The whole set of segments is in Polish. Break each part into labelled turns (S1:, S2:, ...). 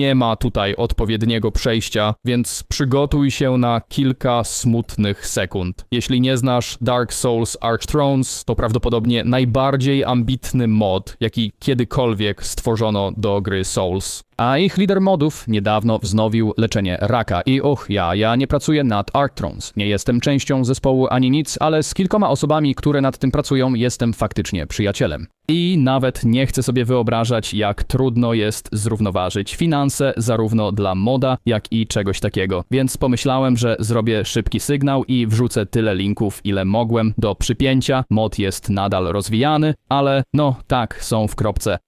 S1: nie ma tutaj odpowiedniego przejścia, więc przygotuj się na kilka smutnych sekund. Jeśli nie znasz Dark Souls Arch Thrones, to prawdopodobnie najbardziej ambitny mod, jaki kiedykolwiek stworzono do gry Souls. A ich lider modów niedawno wznowił leczenie raka. I och, ja, ja nie pracuję nad Arch Thrones. Nie jestem częścią zespołu ani nic, ale z kilkoma osobami, które nad tym pracują, jestem faktycznie przyjacielem. I nawet nie chcę sobie wyobrażać, jak trudno jest zrównoważyć finanse zarówno dla moda, jak i czegoś takiego. Więc pomyślałem, że zrobię szybki sygnał i wrzucę tyle linków, ile mogłem do przypięcia. Mod jest nadal rozwijany, ale no tak, są w kropce.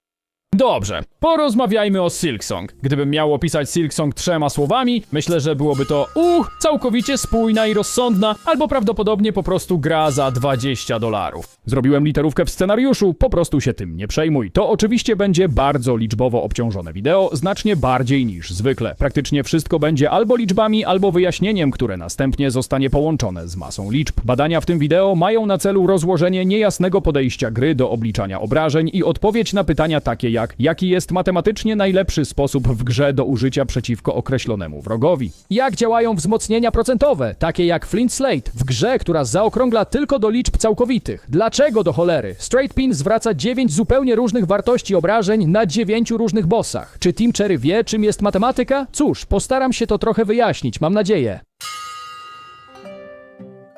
S2: Dobrze, porozmawiajmy o Silksong. Gdybym miał opisać Silksong trzema słowami, myślę, że byłoby to uch, całkowicie spójna i rozsądna, albo prawdopodobnie po prostu gra za 20 dolarów. Zrobiłem literówkę w scenariuszu, po prostu się tym nie przejmuj. To oczywiście będzie bardzo liczbowo obciążone wideo, znacznie bardziej niż zwykle. Praktycznie wszystko będzie albo liczbami, albo wyjaśnieniem, które następnie zostanie połączone z masą liczb. Badania w tym wideo mają na celu rozłożenie niejasnego podejścia gry do obliczania obrażeń i odpowiedź na pytania takie jak jaki jest matematycznie najlepszy sposób w grze do użycia przeciwko określonemu wrogowi. Jak działają wzmocnienia procentowe, takie jak Flint Slate, w grze, która zaokrągla tylko do liczb całkowitych. Dlaczego do cholery? Straight Pin zwraca 9 zupełnie różnych wartości obrażeń na 9 różnych bossach. Czy Team Cherry wie, czym jest matematyka? Cóż, postaram się to trochę wyjaśnić, mam nadzieję.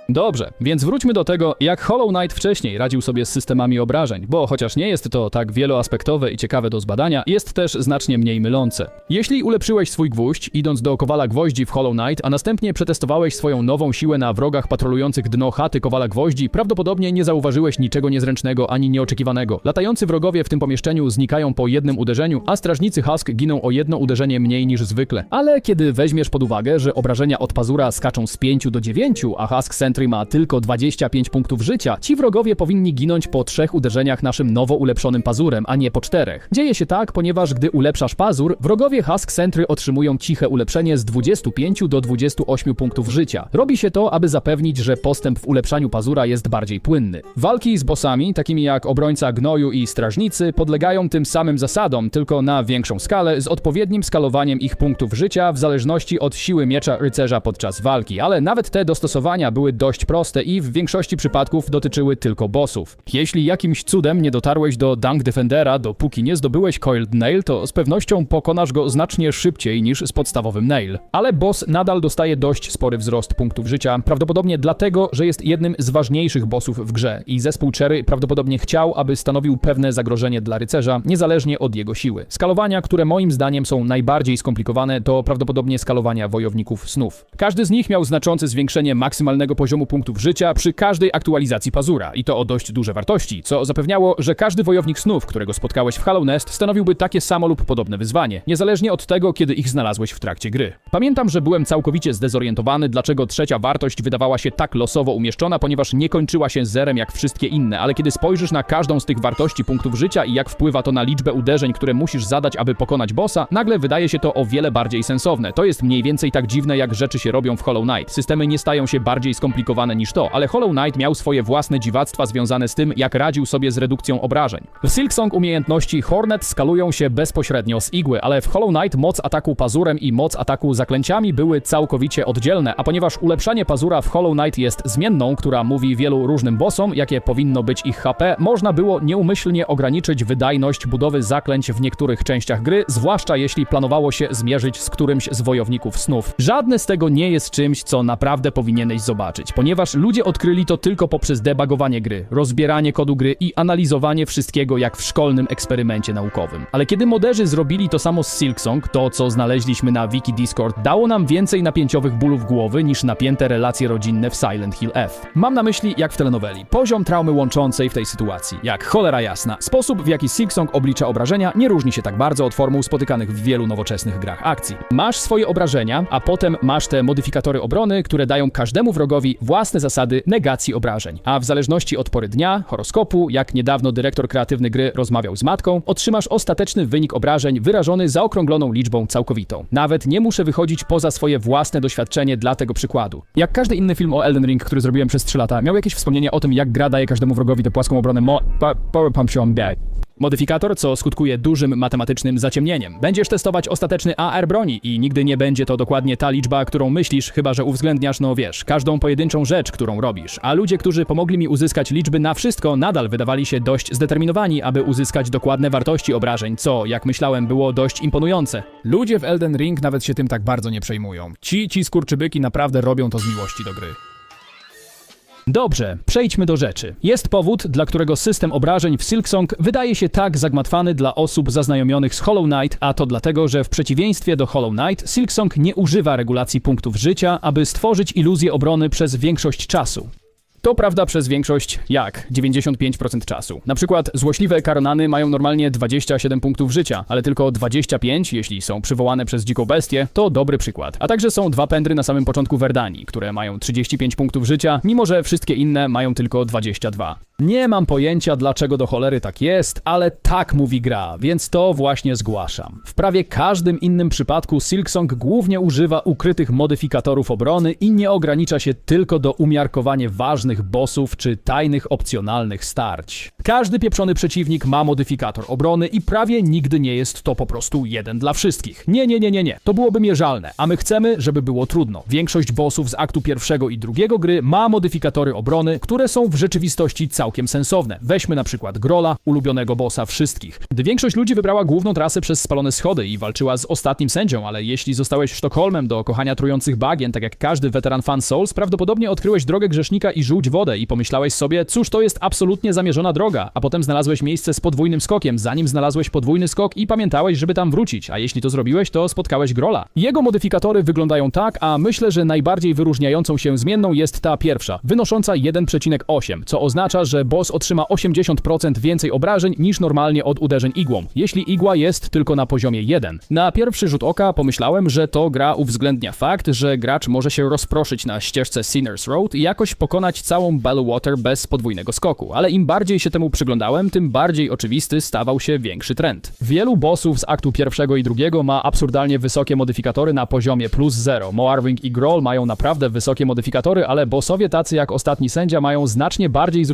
S1: Dobrze, więc wróćmy do tego, jak Hollow Knight wcześniej radził sobie z systemami obrażeń, bo chociaż nie jest to tak wieloaspektowe i ciekawe do zbadania, jest też znacznie mniej mylące. Jeśli ulepszyłeś swój gwóźdź, idąc do kowala gwoździ w Hollow Knight, a następnie przetestowałeś swoją nową siłę na wrogach patrolujących dno chaty kowala gwoździ, prawdopodobnie nie zauważyłeś niczego niezręcznego ani nieoczekiwanego. Latający wrogowie w tym pomieszczeniu znikają po jednym uderzeniu, a strażnicy Husk giną o jedno uderzenie mniej niż zwykle. Ale kiedy weźmiesz pod uwagę, że obrażenia od pazura skaczą z 5 do 9, a Husk Sentry ma tylko 25 punktów życia, ci wrogowie powinni ginąć po trzech uderzeniach naszym nowo ulepszonym pazurem, a nie po czterech. Dzieje się tak, ponieważ gdy ulepszasz pazur, wrogowie Husk Sentry otrzymują ciche ulepszenie z 25 do 28 punktów życia. Robi się to, aby zapewnić, że postęp w ulepszaniu pazura jest bardziej płynny. Walki z bossami, takimi jak obrońca gnoju i strażnicy, podlegają tym samym zasadom, tylko na większą skalę, z odpowiednim skalowaniem ich punktów życia w zależności od siły miecza rycerza podczas walki, ale nawet te dostosowania były dość proste i w większości przypadków dotyczyły tylko bossów. Jeśli jakimś cudem nie dotarłeś do Dunk Defendera, dopóki nie zdobyłeś Coiled Nail, to z pewnością pokonasz go znacznie szybciej niż z podstawowym Nail. Ale boss nadal dostaje dość spory wzrost punktów życia, prawdopodobnie dlatego, że jest jednym z ważniejszych bossów w grze i zespół Cherry prawdopodobnie chciał, aby stanowił pewne zagrożenie dla rycerza, niezależnie od jego siły. Skalowania, które moim zdaniem są najbardziej skomplikowane, to prawdopodobnie skalowania wojowników snów. Każdy z nich miał znaczące zwiększenie maksymalnego poziomu punktów życia przy każdej aktualizacji pazura i to o dość duże wartości, co zapewniało, że każdy wojownik snów, którego spotkałeś w Hollow Nest, stanowiłby takie samo lub podobne wyzwanie, niezależnie od tego, kiedy ich znalazłeś w trakcie gry. Pamiętam, że byłem całkowicie zdezorientowany, dlaczego trzecia wartość wydawała się tak losowo umieszczona, ponieważ nie kończyła się zerem jak wszystkie inne, ale kiedy spojrzysz na każdą z tych wartości punktów życia i jak wpływa to na liczbę uderzeń, które musisz zadać, aby pokonać bossa, nagle wydaje się to o wiele bardziej sensowne. To jest mniej więcej tak dziwne, jak rzeczy się robią w Hollow Knight. Systemy nie stają się bardziej skomplikowane niż to, ale Hollow Knight miał swoje własne dziwactwa związane z tym, jak radził sobie z redukcją obrażeń. W Silksong umiejętności Hornet skalują się bezpośrednio z igły, ale w Hollow Knight moc ataku pazurem i moc ataku zaklęciami były całkowicie oddzielne, a ponieważ ulepszanie pazura w Hollow Knight jest zmienną, która mówi wielu różnym bossom, jakie powinno być ich HP, można było nieumyślnie ograniczyć wydajność budowy zaklęć w niektórych częściach gry, zwłaszcza jeśli planowało się zmierzyć z którymś z wojowników snów. Żadne z tego nie jest czymś, co naprawdę powinieneś zobaczyć, ponieważ ludzie odkryli to tylko poprzez debugowanie gry, rozbieranie kodu gry i analizowanie wszystkiego jak w szkolnym eksperymencie naukowym. Ale kiedy moderzy zrobili to samo z Silksong, to co znaleźliśmy na wiki Discord dało nam więcej napięciowych bólów głowy niż napięte relacje rodzinne w Silent Hill F. Mam na myśli, jak w telenoweli, poziom traumy łączącej w tej sytuacji. Jak cholera jasna, sposób w jaki Silksong oblicza obrażenia nie różni się tak bardzo od formuł spotykanych w wielu nowoczesnych grach akcji. Masz swoje obrażenia, a potem masz te modyfikatory obrony, które dają każdemu wrogowi własne zasady negacji obrażeń. A w zależności od pory dnia, horoskopu, jak niedawno dyrektor kreatywny gry rozmawiał z matką, otrzymasz ostateczny wynik obrażeń wyrażony zaokrągloną liczbą całkowitą. Nawet nie muszę wychodzić poza swoje własne doświadczenie dla tego przykładu. Jak każdy inny film o Elden Ring, który zrobiłem przez 3 lata, miał jakieś wspomnienie o tym, jak gra daje każdemu wrogowi tę płaską obronę mo... Pa, power pump się. Modyfikator, co skutkuje dużym matematycznym zaciemnieniem. Będziesz testować ostateczny AR broni i nigdy nie będzie to dokładnie ta liczba, którą myślisz, chyba że uwzględniasz, no wiesz, każdą pojedynczą rzecz, którą robisz. A ludzie, którzy pomogli mi uzyskać liczby na wszystko, nadal wydawali się dość zdeterminowani, aby uzyskać dokładne wartości obrażeń, co, jak myślałem, było dość imponujące. Ludzie w Elden Ring nawet się tym tak bardzo nie przejmują. Ci, ci skurczybyki naprawdę robią to z miłości do gry. Dobrze, przejdźmy do rzeczy. Jest powód, dla którego system obrażeń w Silksong wydaje się tak zagmatwany dla osób zaznajomionych z Hollow Knight, a to dlatego, że w przeciwieństwie do Hollow Knight, Silksong nie używa regulacji punktów życia, aby stworzyć iluzję obrony przez większość czasu. To prawda przez większość, jak 95% czasu. Na przykład złośliwe karonany mają normalnie 27 punktów życia, ale tylko 25, jeśli są przywołane przez dziką bestię, to dobry przykład. A także są dwa pędry na samym początku Verdanii, które mają 35 punktów życia, mimo że wszystkie inne mają tylko 22. Nie mam pojęcia dlaczego do cholery tak jest, ale tak mówi gra, więc to właśnie zgłaszam. W prawie każdym innym przypadku Silksong głównie używa ukrytych modyfikatorów obrony i nie ogranicza się tylko do umiarkowanie ważnych bossów czy tajnych opcjonalnych starć. Każdy pieprzony przeciwnik ma modyfikator obrony i prawie nigdy nie jest to po prostu jeden dla wszystkich. Nie, nie, nie, nie, nie. To byłoby mierzalne, a my chcemy, żeby było trudno. Większość bossów z aktu pierwszego i drugiego gry ma modyfikatory obrony, które są w rzeczywistości całkiem sensowne. Weźmy na przykład Grola, ulubionego bossa wszystkich. Gdy większość ludzi wybrała główną trasę przez spalone schody i walczyła z ostatnim sędzią, ale jeśli zostałeś Sztokholmem do kochania trujących bagien, tak jak każdy weteran fan Souls, prawdopodobnie odkryłeś drogę grzesznika i żółć wodę i pomyślałeś sobie, cóż to jest absolutnie zamierzona droga, a potem znalazłeś miejsce z podwójnym skokiem, zanim znalazłeś podwójny skok i pamiętałeś, żeby tam wrócić, a jeśli to zrobiłeś, to spotkałeś Grola. Jego modyfikatory wyglądają tak, a myślę, że najbardziej wyróżniającą się zmienną jest ta pierwsza, wynosząca 1,8, co oznacza, że boss otrzyma 80% więcej obrażeń niż normalnie od uderzeń igłą, jeśli igła jest tylko na poziomie 1. Na pierwszy rzut oka pomyślałem, że to gra uwzględnia fakt, że gracz może się rozproszyć na ścieżce Sinner's Road i jakoś pokonać całą Bellwater bez podwójnego skoku, ale im bardziej się temu przyglądałem, tym bardziej oczywisty stawał się większy trend. Wielu bossów z aktu pierwszego i drugiego ma absurdalnie wysokie modyfikatory na poziomie plus 0. Moarwing i Groll mają naprawdę wysokie modyfikatory, ale bossowie tacy jak ostatni sędzia mają znacznie bardziej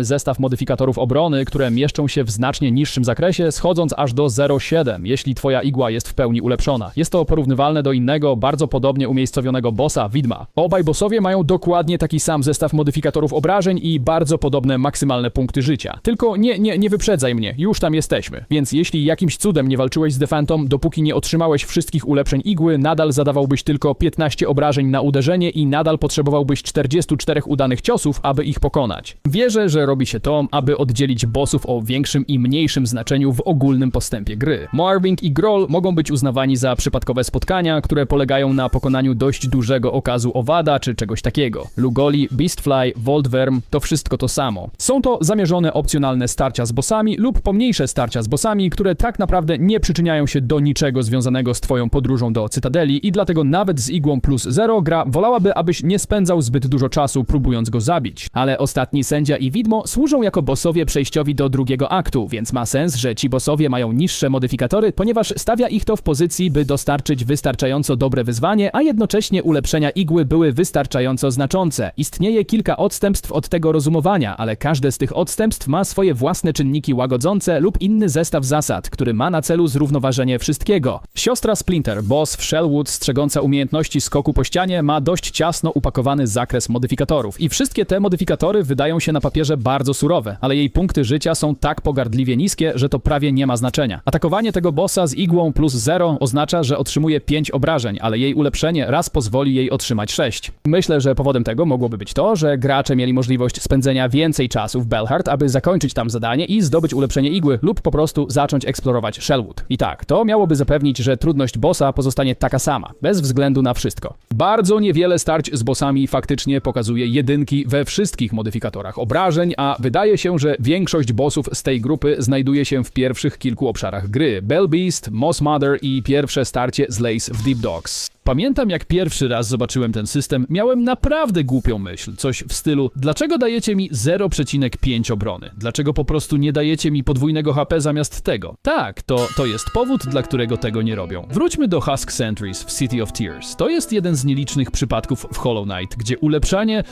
S1: zestaw modyfikatorów obrony, które mieszczą się w znacznie niższym zakresie, schodząc aż do 0,7, jeśli twoja igła jest w pełni ulepszona. Jest to porównywalne do innego, bardzo podobnie umiejscowionego bossa, Widma. Obaj bossowie mają dokładnie taki sam zestaw modyfikatorów obrażeń i bardzo podobne maksymalne punkty życia. Tylko nie, nie, nie wyprzedzaj mnie, już tam jesteśmy. Więc jeśli jakimś cudem nie walczyłeś z The dopóki nie otrzymałeś wszystkich ulepszeń igły, nadal zadawałbyś tylko 15 obrażeń na uderzenie i nadal potrzebowałbyś 44 udanych ciosów, aby ich pokonać. Wierzę, że robi się to, aby oddzielić bossów o większym i mniejszym znaczeniu w ogólnym postępie gry. Moarwing i Groll mogą być uznawani za przypadkowe spotkania, które polegają na pokonaniu dość dużego okazu owada czy czegoś takiego. Lugoli, Beastfly, Voltworm to wszystko to samo. Są to zamierzone opcjonalne starcia z bossami lub pomniejsze starcia z bossami, które tak naprawdę nie przyczyniają się do niczego związanego z twoją podróżą do Cytadeli i dlatego nawet z igłą plus zero gra wolałaby, abyś nie spędzał zbyt dużo czasu próbując go zabić. Ale ostatni sędzia i widmo służą jako bossowie przejściowi do drugiego aktu, więc ma sens, że ci bossowie mają niższe modyfikatory, ponieważ stawia ich to w pozycji, by dostarczyć wystarczająco dobre wyzwanie, a jednocześnie ulepszenia igły były wystarczająco znaczące. Istnieje kilka odstępstw od tego rozumowania, ale każde z tych odstępstw ma swoje własne czynniki łagodzące lub inny zestaw zasad, który ma na celu zrównoważenie wszystkiego. Siostra Splinter, boss w Shellwood strzegąca umiejętności skoku po ścianie, ma dość ciasno upakowany zakres modyfikatorów i wszystkie te modyfikatory wydają się na papierze bardzo surowe, ale jej punkty życia są tak pogardliwie niskie, że to prawie nie ma znaczenia. Atakowanie tego bossa z igłą plus 0 oznacza, że otrzymuje 5 obrażeń, ale jej ulepszenie raz pozwoli jej otrzymać 6. Myślę, że powodem tego mogłoby być to, że gracze mieli możliwość spędzenia więcej czasu w Belhart, aby zakończyć tam zadanie i zdobyć ulepszenie igły lub po prostu zacząć eksplorować Shellwood. I tak, to miałoby zapewnić, że trudność bossa pozostanie taka sama, bez względu na wszystko. Bardzo niewiele starć z bossami faktycznie pokazuje jedynki we wszystkich modyfikatorach obrażeń, a wydaje się, że większość bossów z tej grupy znajduje się w pierwszych kilku obszarach gry. Bell Beast, Moss Mother i pierwsze starcie z Lace w Deep Dogs. Pamiętam jak pierwszy raz zobaczyłem ten system, miałem naprawdę głupią myśl, coś w stylu dlaczego dajecie mi 0,5 obrony? Dlaczego po prostu nie dajecie mi podwójnego HP zamiast tego? Tak, to, to jest powód, dla którego tego nie robią. Wróćmy do Husk Sentries w City of Tears. To jest jeden z nielicznych przypadków w Hollow Knight, gdzie ulepszanie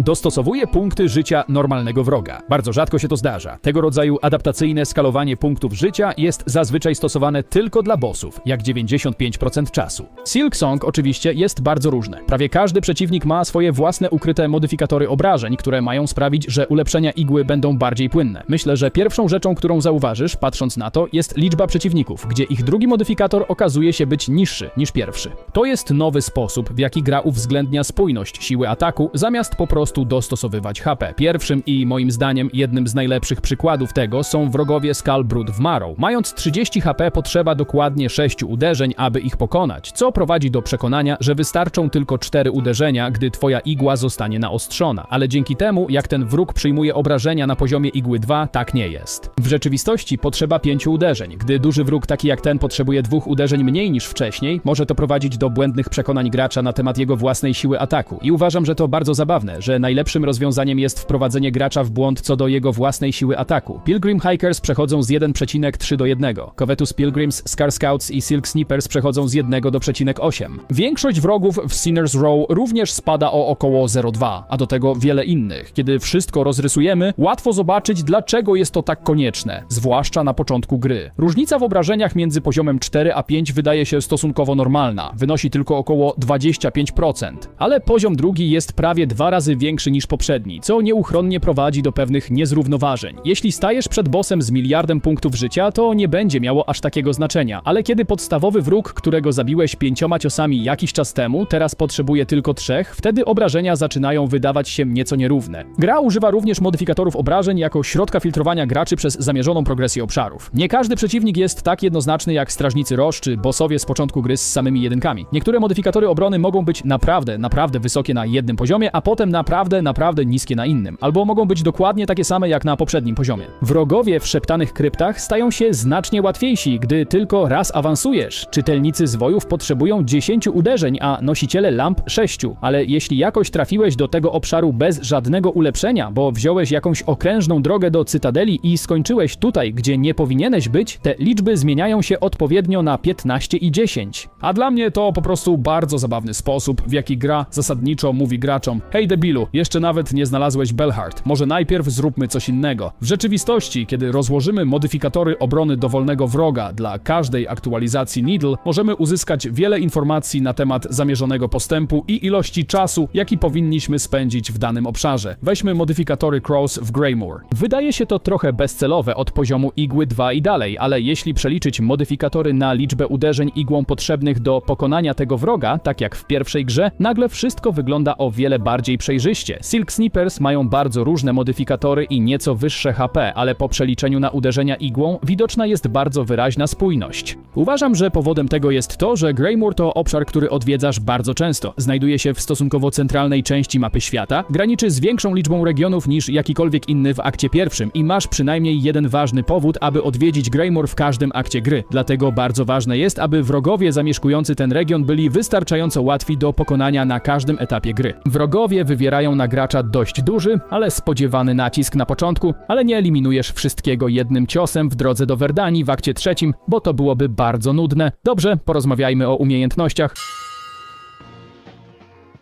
S1: Dostosowuje punkty życia normalnego wroga. Bardzo rzadko się to zdarza. Tego rodzaju adaptacyjne skalowanie punktów życia jest zazwyczaj stosowane tylko dla bossów, jak 95% czasu. Silk Song oczywiście jest bardzo różne. Prawie każdy przeciwnik ma swoje własne ukryte modyfikatory obrażeń, które mają sprawić, że ulepszenia igły będą bardziej płynne. Myślę, że pierwszą rzeczą, którą zauważysz, patrząc na to, jest liczba przeciwników, gdzie ich drugi modyfikator okazuje się być niższy niż pierwszy. To jest nowy sposób, w jaki gra uwzględnia spójność siły ataku, zamiast po prostu dostosowywać HP. Pierwszym i moim zdaniem jednym z najlepszych przykładów tego są wrogowie Skullbrood w Marrow. Mając 30 HP potrzeba dokładnie 6 uderzeń, aby ich pokonać, co prowadzi do przekonania, że wystarczą tylko 4 uderzenia, gdy twoja igła zostanie naostrzona. Ale dzięki temu, jak ten wróg przyjmuje obrażenia na poziomie igły 2, tak nie jest. W rzeczywistości potrzeba 5 uderzeń. Gdy duży wróg taki jak ten potrzebuje dwóch uderzeń mniej niż wcześniej, może to prowadzić do błędnych przekonań gracza na temat jego własnej siły ataku. I uważam, że to bardzo zabawne, że najlepszym rozwiązaniem jest wprowadzenie gracza w błąd co do jego własnej siły ataku. Pilgrim Hikers przechodzą z 1,3 do 1. Covetus Pilgrims, Scar Scouts i Silk Snippers przechodzą z 1 do przecinek 8. Większość wrogów w Sinner's Row również spada o około 0,2, a do tego wiele innych. Kiedy wszystko rozrysujemy, łatwo zobaczyć, dlaczego jest to tak konieczne, zwłaszcza na początku gry. Różnica w obrażeniach między poziomem 4 a 5 wydaje się stosunkowo normalna, wynosi tylko około 25%, ale poziom drugi jest prawie dwa razy większy niż poprzedni, co nieuchronnie prowadzi do pewnych niezrównoważeń. Jeśli stajesz przed bossem z miliardem punktów życia, to nie będzie miało aż takiego znaczenia, ale kiedy podstawowy wróg, którego zabiłeś pięcioma ciosami jakiś czas temu, teraz potrzebuje tylko trzech, wtedy obrażenia zaczynają wydawać się nieco nierówne. Gra używa również modyfikatorów obrażeń jako środka filtrowania graczy przez zamierzoną progresję obszarów. Nie każdy przeciwnik jest tak jednoznaczny jak strażnicy roż czy bossowie z początku gry z samymi jedynkami. Niektóre modyfikatory obrony mogą być naprawdę, naprawdę wysokie na jednym poziomie, a potem naprawdę, naprawdę niskie na innym. Albo mogą być dokładnie takie same jak na poprzednim poziomie. Wrogowie w szeptanych kryptach stają się znacznie łatwiejsi, gdy tylko raz awansujesz. Czytelnicy zwojów potrzebują 10 uderzeń, a nosiciele lamp 6. Ale jeśli jakoś trafiłeś do tego obszaru bez żadnego ulepszenia, bo wziąłeś jakąś okrężną drogę do Cytadeli i skończyłeś tutaj, gdzie nie powinieneś być, te liczby zmieniają się odpowiednio na 15 i 10. A dla mnie to po prostu bardzo zabawny sposób, w jaki gra zasadniczo mówi graczom: Hej debilu, jeszcze nawet nie znalazłeś Belhart, może najpierw zróbmy coś innego. W rzeczywistości, kiedy rozłożymy modyfikatory obrony dowolnego wroga dla każdej aktualizacji Needle, możemy uzyskać wiele informacji na temat zamierzonego postępu i ilości czasu, jaki powinniśmy spędzić w danym obszarze. Weźmy modyfikatory Cross w Greymoor. Wydaje się to trochę bezcelowe od poziomu igły 2 i dalej, ale jeśli przeliczyć modyfikatory na liczbę uderzeń igłą potrzebnych do pokonania tego wroga, tak jak w pierwszej grze, nagle wszystko wygląda o wiele bardziej przejrzyście. Silk Snippers mają bardzo różne modyfikatory i nieco wyższe HP, ale po przeliczeniu na uderzenia igłą widoczna jest bardzo wyraźna spójność. Uważam, że powodem tego jest to, że Greymoor to obszar, który odwiedzasz bardzo często. Znajduje się w stosunkowo centralnej części mapy świata, graniczy z większą liczbą regionów niż jakikolwiek inny w akcie pierwszym i masz przynajmniej jeden ważny powód, aby odwiedzić Greymoor w każdym akcie gry. Dlatego bardzo ważne jest, aby wrogowie zamieszkujący ten region byli wystarczająco łatwi do pokonania na każdym etapie gry. Wrogowie wywierają na gracza dość duży, ale spodziewany nacisk na początku, ale nie eliminujesz wszystkiego jednym ciosem w drodze do Verdanii w akcie trzecim, bo to byłoby bardzo nudne. Dobrze, porozmawiajmy o umiejętnościach.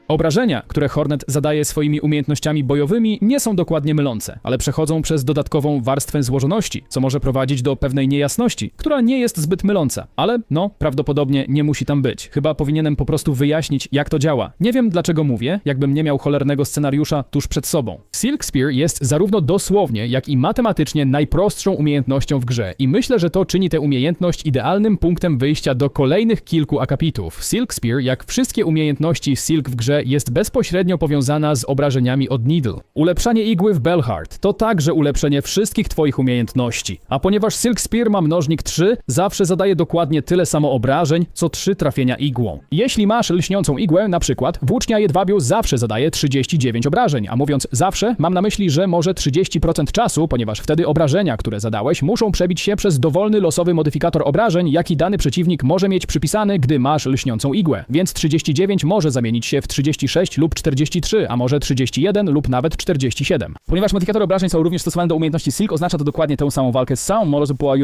S1: Obrażenia, które Hornet zadaje swoimi umiejętnościami bojowymi, nie są dokładnie mylące, ale przechodzą przez dodatkową warstwę złożoności, co może prowadzić do pewnej niejasności, która nie jest zbyt myląca, ale no, prawdopodobnie nie musi tam być. Chyba powinienem po prostu wyjaśnić, jak to działa. Nie wiem dlaczego mówię, jakbym nie miał cholernego scenariusza tuż przed sobą. Silk Spear jest zarówno dosłownie, jak i matematycznie najprostszą umiejętnością w grze i myślę, że to czyni tę umiejętność idealnym punktem wyjścia do kolejnych kilku akapitów. Silk Spear, jak wszystkie umiejętności Silk w grze, jest bezpośrednio powiązana z obrażeniami od Needle. Ulepszanie igły w Belhart to także ulepszenie wszystkich twoich umiejętności. A ponieważ Silk Spear ma mnożnik 3, zawsze zadaje dokładnie tyle samo obrażeń, co 3 trafienia igłą. Jeśli masz lśniącą igłę, na przykład, włócznia jedwabiu zawsze zadaje 39 obrażeń, a mówiąc zawsze, mam na myśli, że może 30% czasu, ponieważ wtedy obrażenia, które zadałeś, muszą przebić się przez dowolny losowy modyfikator obrażeń, jaki dany przeciwnik może mieć przypisany, gdy masz lśniącą igłę. Więc 39 może zamienić się w 30 36 lub 43, a może 31 lub nawet 47. Ponieważ modyfikatory obrażeń są również stosowane do umiejętności Silk, oznacza to dokładnie tę samą walkę z całą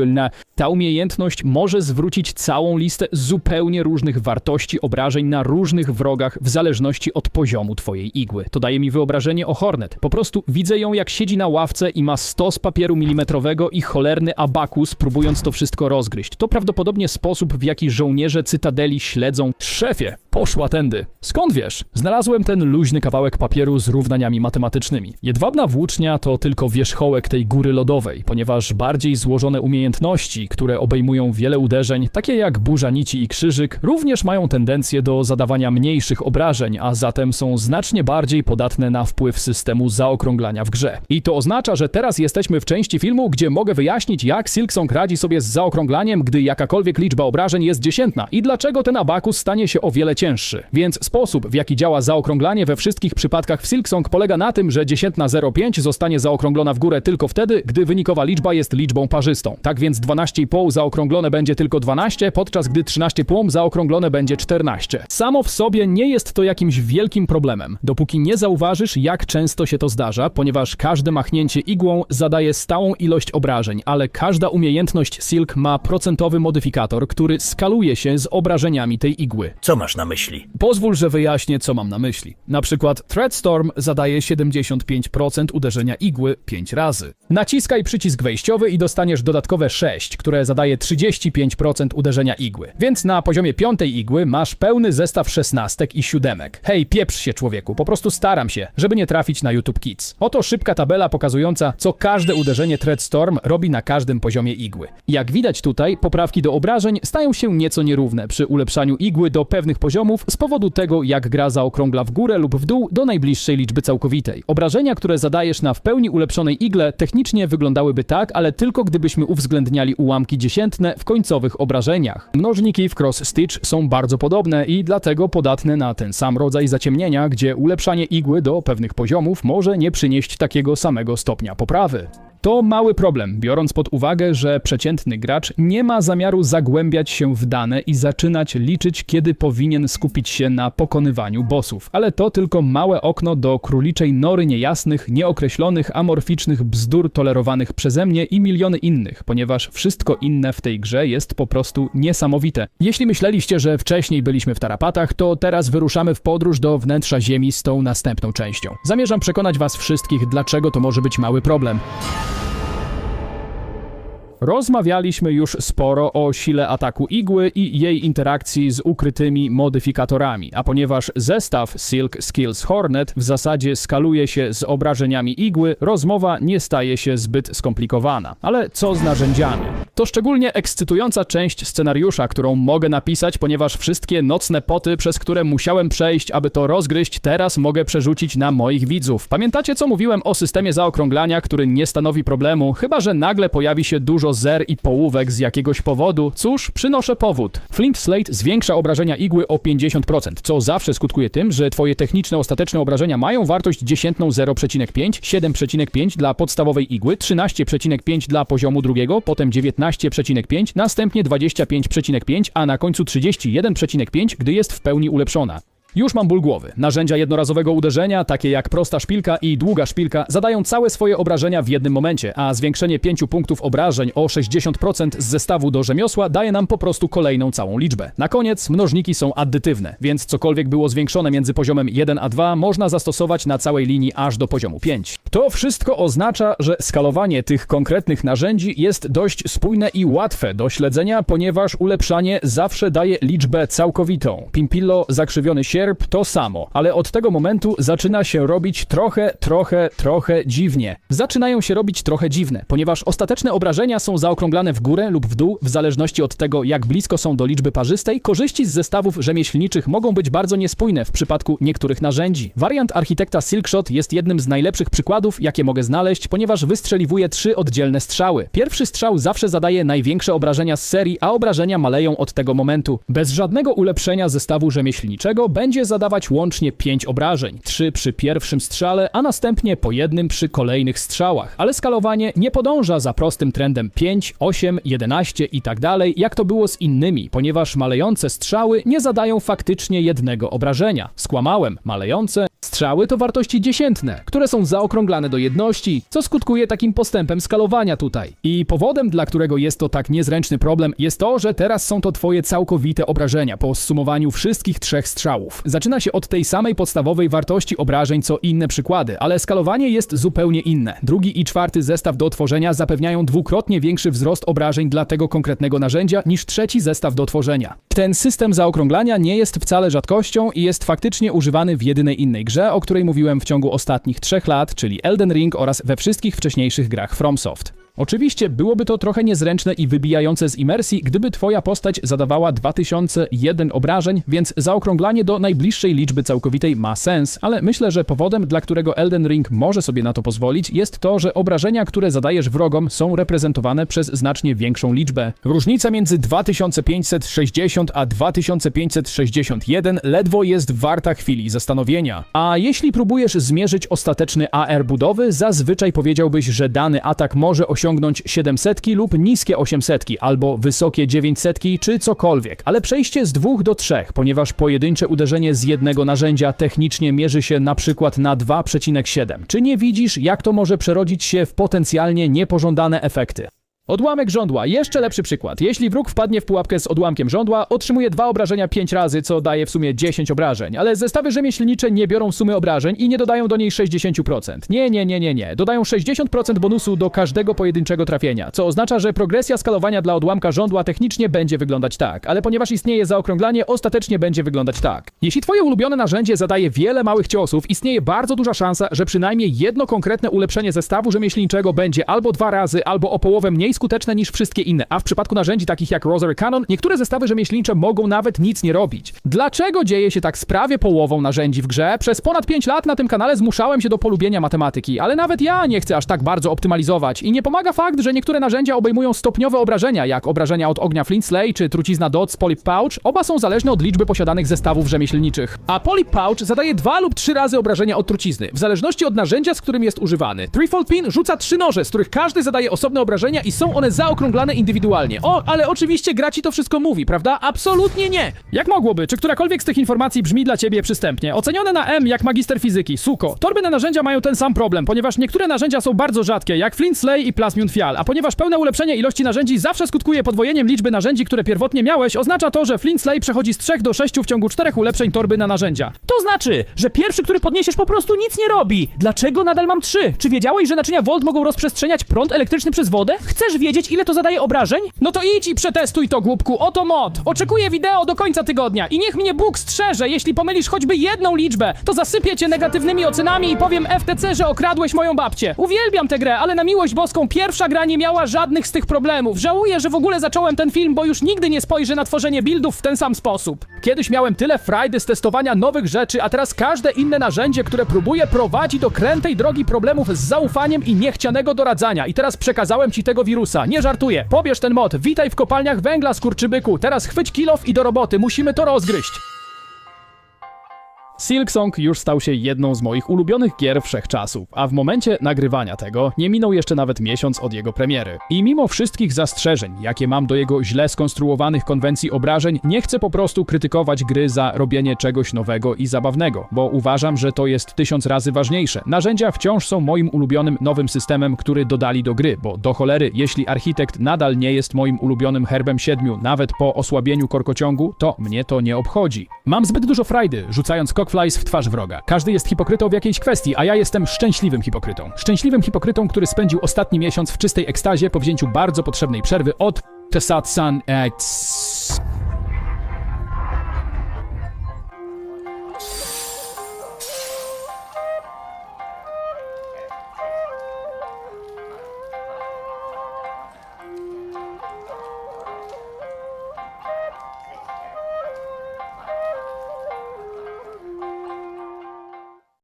S1: na Ta umiejętność może zwrócić całą listę zupełnie różnych wartości obrażeń na różnych wrogach w zależności od poziomu twojej igły. To daje mi wyobrażenie o Hornet. Po prostu widzę ją jak siedzi na ławce i ma stos papieru milimetrowego i cholerny abakus, próbując to wszystko rozgryźć. To prawdopodobnie sposób, w jaki żołnierze Cytadeli śledzą szefie. Poszła tędy. Skąd wiesz? Znalazłem ten luźny kawałek papieru z równaniami matematycznymi. Jedwabna włócznia to tylko wierzchołek tej góry lodowej, ponieważ bardziej złożone umiejętności, które obejmują wiele uderzeń, takie jak burza nici i krzyżyk, również mają tendencję do zadawania mniejszych obrażeń, a zatem są znacznie bardziej podatne na wpływ systemu zaokrąglania w grze. I to oznacza, że teraz jesteśmy w części filmu, gdzie mogę wyjaśnić, jak Silksong radzi sobie z zaokrąglaniem, gdy jakakolwiek liczba obrażeń jest dziesiętna i dlaczego ten abakus stanie się o wiele cięższy. Więc sposób, w jaki działa zaokrąglanie we wszystkich przypadkach w Silksong polega na tym, że dziesiętna 0,5 zostanie zaokrąglona w górę tylko wtedy, gdy wynikowa liczba jest liczbą parzystą. Tak więc 12,5 zaokrąglone będzie tylko 12, podczas gdy 13,5 zaokrąglone będzie 14. Samo w sobie nie jest to jakimś wielkim problemem, dopóki nie zauważysz, jak często się to zdarza, ponieważ każde machnięcie igłą zadaje stałą ilość obrażeń, ale każda umiejętność Silk ma procentowy modyfikator, który skaluje się z obrażeniami tej igły.
S3: Co masz na myśli?
S1: Pozwól, że wyjaśnię, co mam na myśli. Na przykład Threadstorm zadaje 75% uderzenia igły 5 razy. Naciskaj przycisk wejściowy i dostaniesz dodatkowe 6, które zadaje 35% uderzenia igły. Więc na poziomie piątej igły masz pełny zestaw szesnastek i siódemek. Hej, pieprz się człowieku, po prostu staram się, żeby nie trafić na YouTube Kids. Oto szybka tabela pokazująca, co każde uderzenie Threadstorm robi na każdym poziomie igły. Jak widać tutaj, poprawki do obrażeń stają się nieco nierówne przy ulepszaniu igły do pewnych poziomów z powodu tego, jak gra zaokrągla w górę lub w dół do najbliższej liczby całkowitej. Obrażenia, które zadajesz na w pełni ulepszonej igle, technicznie wyglądałyby tak, ale tylko gdybyśmy uwzględniali ułamki dziesiętne w końcowych obrażeniach. Mnożniki w Cross Stitch są bardzo podobne i dlatego podatne na ten sam rodzaj zaciemnienia, gdzie ulepszanie igły do pewnych poziomów może nie przynieść takiego samego stopnia poprawy. To mały problem, biorąc pod uwagę, że przeciętny gracz nie ma zamiaru zagłębiać się w dane i zaczynać liczyć, kiedy powinien skupić się na pokonywaniu bossów. Ale to tylko małe okno do króliczej nory niejasnych, nieokreślonych, amorficznych bzdur tolerowanych przeze mnie i miliony innych, ponieważ wszystko inne w tej grze jest po prostu niesamowite. Jeśli myśleliście, że wcześniej byliśmy w tarapatach, to teraz wyruszamy w podróż do wnętrza Ziemi z tą następną częścią. Zamierzam przekonać was wszystkich, dlaczego to może być mały problem. Rozmawialiśmy już sporo o sile ataku igły i jej interakcji z ukrytymi modyfikatorami, a ponieważ zestaw Silk Skills Hornet w zasadzie skaluje się z obrażeniami igły, rozmowa nie staje się zbyt skomplikowana. Ale co z narzędziami? To szczególnie ekscytująca część scenariusza, którą mogę napisać, ponieważ wszystkie nocne poty, przez które musiałem przejść, aby to rozgryźć, teraz mogę przerzucić na moich widzów. Pamiętacie, co mówiłem o systemie zaokrąglania, który nie stanowi problemu, chyba że nagle pojawi się dużo zer i połówek z jakiegoś powodu? Cóż, przynoszę powód. Flint Slate zwiększa obrażenia igły o 50%, co zawsze skutkuje tym, że twoje techniczne ostateczne obrażenia mają wartość dziesiętną 0,5, 7,5 dla podstawowej igły, 13,5 dla poziomu drugiego, potem 19,5, następnie 25,5, a na końcu 31,5, gdy jest w pełni ulepszona. Już mam ból głowy. Narzędzia jednorazowego uderzenia, takie jak prosta szpilka i długa szpilka, zadają całe swoje obrażenia w jednym momencie, a zwiększenie 5 punktów obrażeń o 60% z zestawu do rzemiosła daje nam po prostu kolejną całą liczbę. Na koniec mnożniki są addytywne, więc cokolwiek było zwiększone między poziomem 1 a 2 można zastosować na całej linii aż do poziomu 5. To wszystko oznacza, że skalowanie tych konkretnych narzędzi jest dość spójne i łatwe do śledzenia, ponieważ ulepszanie zawsze daje liczbę całkowitą. Pimpillo, zakrzywiony sierp to samo, ale od tego momentu zaczyna się robić trochę, trochę, trochę dziwnie. Zaczynają się robić trochę dziwne, ponieważ ostateczne obrażenia są zaokrąglane w górę lub w dół, w zależności od tego, jak blisko są do liczby parzystej. Korzyści z zestawów rzemieślniczych mogą być bardzo niespójne w przypadku niektórych narzędzi. Wariant architekta Silkshot jest jednym z najlepszych przykładów, jakie mogę znaleźć, ponieważ wystrzeliwuje trzy oddzielne strzały. Pierwszy strzał zawsze zadaje największe obrażenia z serii, a obrażenia maleją od tego momentu. Bez żadnego ulepszenia zestawu rzemieślniczego będzie będzie zadawać łącznie 5 obrażeń, 3 przy pierwszym strzale, a następnie po jednym przy kolejnych strzałach. Ale skalowanie nie podąża za prostym trendem 5, 8, 11 i tak dalej, jak to było z innymi, ponieważ malejące strzały nie zadają faktycznie jednego obrażenia. Skłamałem, malejące strzały to wartości dziesiętne, które są zaokrąglane do jedności, co skutkuje takim postępem skalowania tutaj. I powodem, dla którego jest to tak niezręczny problem, jest to, że teraz są to twoje całkowite obrażenia po zsumowaniu wszystkich trzech strzałów. Zaczyna się od tej samej podstawowej wartości obrażeń co inne przykłady, ale skalowanie jest zupełnie inne. Drugi i czwarty zestaw do tworzenia zapewniają dwukrotnie większy wzrost obrażeń dla tego konkretnego narzędzia niż trzeci zestaw do tworzenia. Ten system zaokrąglania nie jest wcale rzadkością i jest faktycznie używany w jedynej innej grze, o której mówiłem w ciągu ostatnich trzech lat, czyli Elden Ring oraz we wszystkich wcześniejszych grach FromSoft. Oczywiście byłoby to trochę niezręczne i wybijające z imersji, gdyby twoja postać zadawała 2001 obrażeń, więc zaokrąglanie do najbliższej liczby całkowitej ma sens, ale myślę, że powodem, dla którego Elden Ring może sobie na to pozwolić, jest to, że obrażenia, które zadajesz wrogom, są reprezentowane przez znacznie większą liczbę. Różnica między 2560 a 2561 ledwo jest warta chwili zastanowienia. A jeśli próbujesz zmierzyć ostateczny AR budowy, zazwyczaj powiedziałbyś, że dany atak może osiągnąć 700 lub niskie 800 albo wysokie 900 czy cokolwiek, ale przejście z dwóch do trzech, ponieważ pojedyncze uderzenie z jednego narzędzia technicznie mierzy się na przykład na 2,7. Czy nie widzisz, jak to może przerodzić się w potencjalnie niepożądane efekty? Odłamek żądła. Jeszcze lepszy przykład. Jeśli wróg wpadnie w pułapkę z odłamkiem żądła, otrzymuje dwa obrażenia 5 razy, co daje w sumie 10 obrażeń. Ale zestawy rzemieślnicze nie biorą sumy obrażeń i nie dodają do niej 60%. Nie, nie, nie, nie, nie. Dodają 60% bonusu do każdego pojedynczego trafienia, co oznacza, że progresja skalowania dla odłamka żądła technicznie będzie wyglądać tak, ale ponieważ istnieje zaokrąglanie, ostatecznie będzie wyglądać tak. Jeśli twoje ulubione narzędzie zadaje wiele małych ciosów, istnieje bardzo duża szansa, że przynajmniej jedno konkretne ulepszenie zestawu rzemieślniczego będzie albo dwa razy, albo o połowę mniej skuteczne niż wszystkie inne, a w przypadku narzędzi takich jak Rosary Cannon, niektóre zestawy rzemieślnicze mogą nawet nic nie robić. Dlaczego dzieje się tak z prawie połową narzędzi w grze? Przez ponad 5 lat na tym kanale zmuszałem się do polubienia matematyki, ale nawet ja nie chcę aż tak bardzo optymalizować i nie pomaga fakt, że niektóre narzędzia obejmują stopniowe obrażenia, jak obrażenia od ognia Flint Slay czy trucizna Dots Polyp Pouch. Oba są zależne od liczby posiadanych zestawów rzemieślniczych. A Polyp Pouch zadaje dwa lub trzy razy obrażenia od trucizny, w zależności od narzędzia, z którym jest używany. Threefold Pin rzuca trzy noże, z których każdy zadaje osobne obrażenia i są one zaokrąglane indywidualnie. O, ale oczywiście gra ci to wszystko mówi, prawda? Absolutnie nie! Jak mogłoby? Czy którakolwiek z tych informacji brzmi dla ciebie przystępnie? Ocenione na M jak magister fizyki, suko. Torby na narzędzia mają ten sam problem, ponieważ niektóre narzędzia są bardzo rzadkie, jak Flint Slay i Plasmion Fial, a ponieważ pełne ulepszenie ilości narzędzi zawsze skutkuje podwojeniem liczby narzędzi, które pierwotnie miałeś, oznacza to, że Flint Slay przechodzi z 3 do 6 w ciągu 4 ulepszeń torby na narzędzia.
S3: To znaczy, że pierwszy, który podniesiesz po prostu nic nie robi. Dlaczego nadal mam trzy? Czy wiedziałeś, że naczynia Volt mogą rozprzestrzeniać prąd elektryczny przez wodę? Chcesz wiedzieć, ile to zadaje obrażeń?
S1: No to idź i przetestuj to, głupku, oto mod. Oczekuję wideo do końca tygodnia i niech mnie Bóg strzeże, jeśli pomylisz choćby jedną liczbę, to zasypię cię negatywnymi ocenami i powiem FTC, że okradłeś moją babcię. Uwielbiam tę grę, ale na miłość boską pierwsza gra nie miała żadnych z tych problemów. Żałuję, że w ogóle zacząłem ten film, bo już nigdy nie spojrzę na tworzenie buildów w ten sam sposób. Kiedyś miałem tyle frajdy z testowania nowych rzeczy, a teraz każde inne narzędzie, które próbuję prowadzi do krętej drogi problemów z zaufaniem i niechcianego doradzania. I teraz przekazałem ci tego wirusa. Nie żartuję. Pobierz ten mod. Witaj w kopalniach węgla, skurczybyku. Teraz chwyć kilof i do roboty. Musimy to rozgryźć. Silksong już stał się jedną z moich ulubionych gier wszechczasów, a w momencie nagrywania tego nie minął jeszcze nawet miesiąc od jego premiery. I mimo wszystkich zastrzeżeń, jakie mam do jego źle skonstruowanych konwencji obrażeń, nie chcę po prostu krytykować gry za robienie czegoś nowego i zabawnego, bo uważam, że to jest tysiąc razy ważniejsze. Narzędzia wciąż są moim ulubionym nowym systemem, który dodali do gry, bo do cholery, jeśli architekt nadal nie jest moim ulubionym herbem siedmiu, nawet po osłabieniu korkociągu, to mnie to nie obchodzi. Mam zbyt dużo frajdy, rzucając cockflies w twarz wroga. Każdy jest hipokrytą w jakiejś kwestii, a ja jestem szczęśliwym hipokrytą. Szczęśliwym hipokrytą, który spędził ostatni miesiąc w czystej ekstazie po wzięciu bardzo potrzebnej przerwy od Tesat San... E, cs-